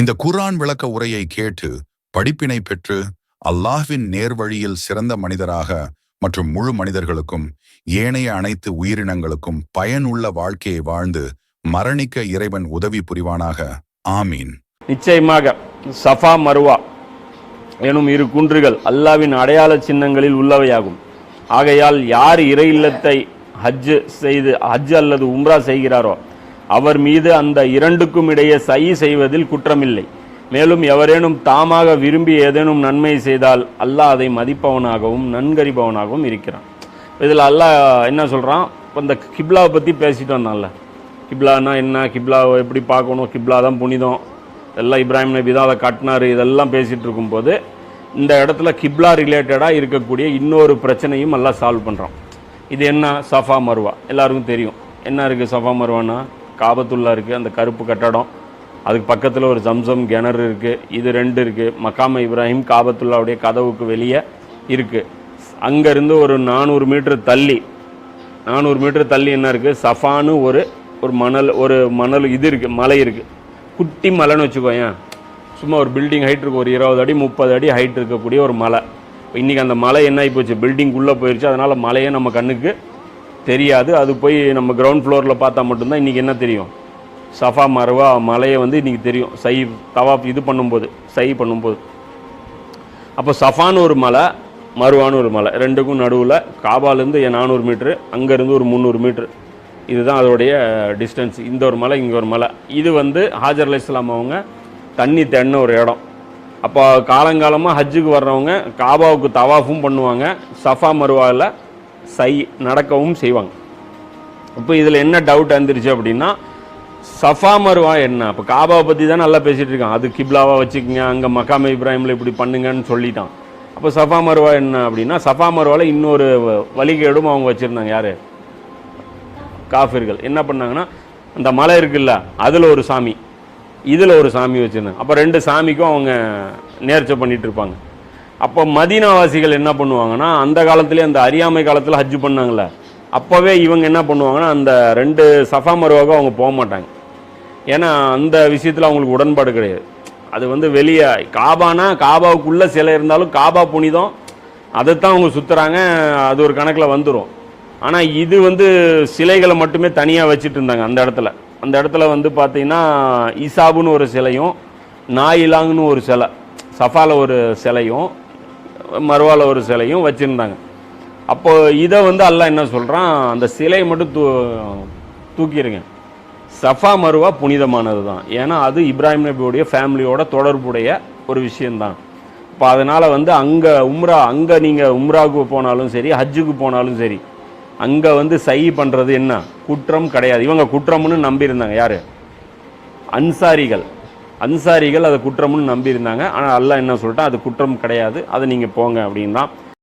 இந்த குர்ஆன் விளக்க உரையை கேட்டு படிப்பினை பெற்று அல்லாஹ்வின் நேர்வழியில் சிறந்த மனிதராக மற்றும் முழு மனிதர்களுக்கும் ஏனைய அனைத்து உயிரினங்களுக்கும் பயனுள்ள வாழ்க்கையை வாழ்ந்து மரணிக்க இறைவன் உதவி புரிவானாக. ஆமீன். நிச்சயமாக சஃபா மருவா எனும் இரு குன்றுகள் அல்லாவின் அடையாள சின்னங்களில் உள்ளவையாகும். ஆகையால் யார் இறை இல்லத்தை ஹஜ் செய்து ஹஜ் அல்லது உம்ரா செய்கிறாரோ அவர் மீது அந்த இரண்டுக்கும் இடையே சை செய்வதில் குற்றமில்லை. மேலும் எவரேனும் தாமாக விரும்பி ஏதேனும் நன்மை செய்தால் அல்லாஹ் அதை மதிப்பவனாகவும் நன்கறிபவனாகவும் இருக்கிறான். இதில் அல்லாஹ் என்ன சொல்கிறான் இப்போ இந்த கிப்லாவை பற்றி பேசிட்டு வந்தான்ல. கிப்லானா என்ன? கிப்லாவை எப்படி பார்க்கணும்? கிப்லா தான் புனிதம். எல்லாம் இப்ராஹிம் நபி தான் அதை கட்டினார். இதெல்லாம் பேசிகிட்டு இருக்கும்போது இந்த இடத்துல கிப்லா ரிலேட்டடாக இருக்கக்கூடிய இன்னொரு பிரச்சனையும் எல்லாம் சால்வ் பண்ணுறோம் இது என்ன? சஃபா மருவா. எல்லாருக்கும் தெரியும். என்ன இருக்குது சஃபா மருவானா? காபத்துள்ளா இருக்குது அந்த கருப்பு கட்டடம். அதுக்கு பக்கத்தில் ஒரு ஜம்சம் கிணறு இருக்குது இது ரெண்டு இருக்குது மக்காம இப்ராஹிம் காபத்துல்லாவுடைய கதவுக்கு வெளியே இருக்குது அங்கேருந்து ஒரு நானூறு மீட்டர் தள்ளி நானூறு மீட்டர் தள்ளி என்ன இருக்குது சஃபான்னு ஒரு ஒரு மணல் ஒரு மணல் இது இருக்குது மலை இருக்குது குட்டி மலைன்னு வச்சுக்கோயேன். சும்மா ஒரு பில்டிங் ஹைட் இருக்கும் ஒரு இருபது அடி முப்பது அடி ஹைட் இருக்கக்கூடிய ஒரு மலை. இப்போ இன்றைக்கி அந்த மலை என்ன ஆகி போச்சு? பில்டிங்குள்ளே போயிடுச்சு அதனால் மலையே நம்ம கண்ணுக்கு தெரியாது. அது போய் நம்ம கிரவுண்ட் ஃப்ளோரில் பார்த்தா மட்டும்தான் இன்றைக்கி என்ன தெரியும்? சஃபா மரவா மலையை வந்து இன்றைக்கி தெரியும். சை தவாப் இது பண்ணும்போது சை பண்ணும்போது. அப்போ சஃபான்னு ஒரு மலை மருவான்னு ஒரு மலை. ரெண்டுக்கும் நடுவில் காபாலேருந்து நானூறு மீட்ரு அங்கேருந்து ஒரு முந்நூறு மீட்ரு இதுதான் அதோடைய டிஸ்டன்ஸ் இந்த ஒரு மலை இங்கே ஒரு மலை. இது வந்து ஹாஜர் அலி இஸ்லாம் அவங்க தண்ணி தென்ன ஒரு இடம். அப்போ காலங்காலமாக ஹஜ்ஜுக்கு வர்றவங்க காபாவுக்கு தவாஃபும் பண்ணுவாங்க சஃபா மருவாவில் சை நடக்கவும் செய்வாங்க. இப்போ இதில் என்ன டவுட் வந்துருச்சு அப்படின்னா சஃபா மருவா என்ன? இப்போ காபாவை பற்றி தான் நல்லா பேசிகிட்டு இருக்கான். அது கிப்லாவா வச்சுக்கோங்க அங்கே மக்காம இப்ராஹிமில் இப்படி பண்ணுங்கன்னு சொல்லிட்டான். அப்போ சஃபா மருவா என்ன அப்படின்னா சஃபா மருவாவில் இன்னொரு வழிகேடும் அவங்க வச்சுருந்தாங்க. யார்? காஃபிர்கள். என்ன பண்ணாங்கன்னா அந்த மலை இருக்குல்ல அதில் ஒரு சாமி. இதில் ஒரு சாமி வச்சுருந்தாங்க. அப்போ ரெண்டு சாமிக்கும் அவங்க நேர்ச்சை பண்ணிகிட்டு இருப்பாங்க. அப்போ மதீனாவாசிகள் என்ன பண்ணுவாங்கன்னா அந்த காலத்துலேயே அந்த அறியாமை காலத்தில் ஹஜ்ஜு பண்ணாங்கல்ல. அப்போவே இவங்க என்ன பண்ணுவாங்கன்னா அந்த ரெண்டு சஃபா மருவாக அவங்க போக மாட்டாங்க. ஏன்னா அந்த விஷயத்தில் அவங்களுக்கு உடன்பாடு கிடையாது. அது வந்து வெளியே காபானா காபாவுக்குள்ளே சிலை இருந்தாலும் காபா புனிதம். அதைத்தான் அவங்க சுற்றுறாங்க அது ஒரு கணக்கில் வந்துடும் ஆனால் இது வந்து சிலைகளை மட்டுமே தனியாக வச்சுட்டு இருந்தாங்க அந்த இடத்துல. அந்த இடத்துல வந்து பார்த்தீங்கன்னா இசாபுன்னு ஒரு சிலையும் நாயிலாங்னு ஒரு சிலை சஃபால ஒரு சிலையும் மறுவால ஒரு சிலையும் வச்சுருந்தாங்க. அப்போது இதை வந்து அல்லாஹ் என்ன சொல்கிறான் அந்த சிலையை மட்டும் தூ தூக்கிடுங்க சஃபா மருவா புனிதமானது தான் ஏன்னா அது இப்ராஹிம் நபியுடைய ஃபேமிலியோட தொடர்புடைய ஒரு விஷயந்தான் இப்போ அதனால் வந்து அங்கே உம்ரா அங்கே நீங்கள் உம்ராவுக்கு போனாலும் சரி ஹஜ்ஜுக்கு போனாலும் சரி அங்கே வந்து சை பண்ணுறது என்ன? குற்றம் கிடையாது. இவங்க குற்றம்னு நம்பியிருந்தாங்க. யார்? அன்சாரிகள். அன்சாரிகள் அதை குற்றம்னு நம்பியிருந்தாங்க. ஆனால் அல்லாஹ் என்ன சொல்லிட்டா அது குற்றம் கிடையாது. அதை நீங்கள் போங்க அப்படின்னா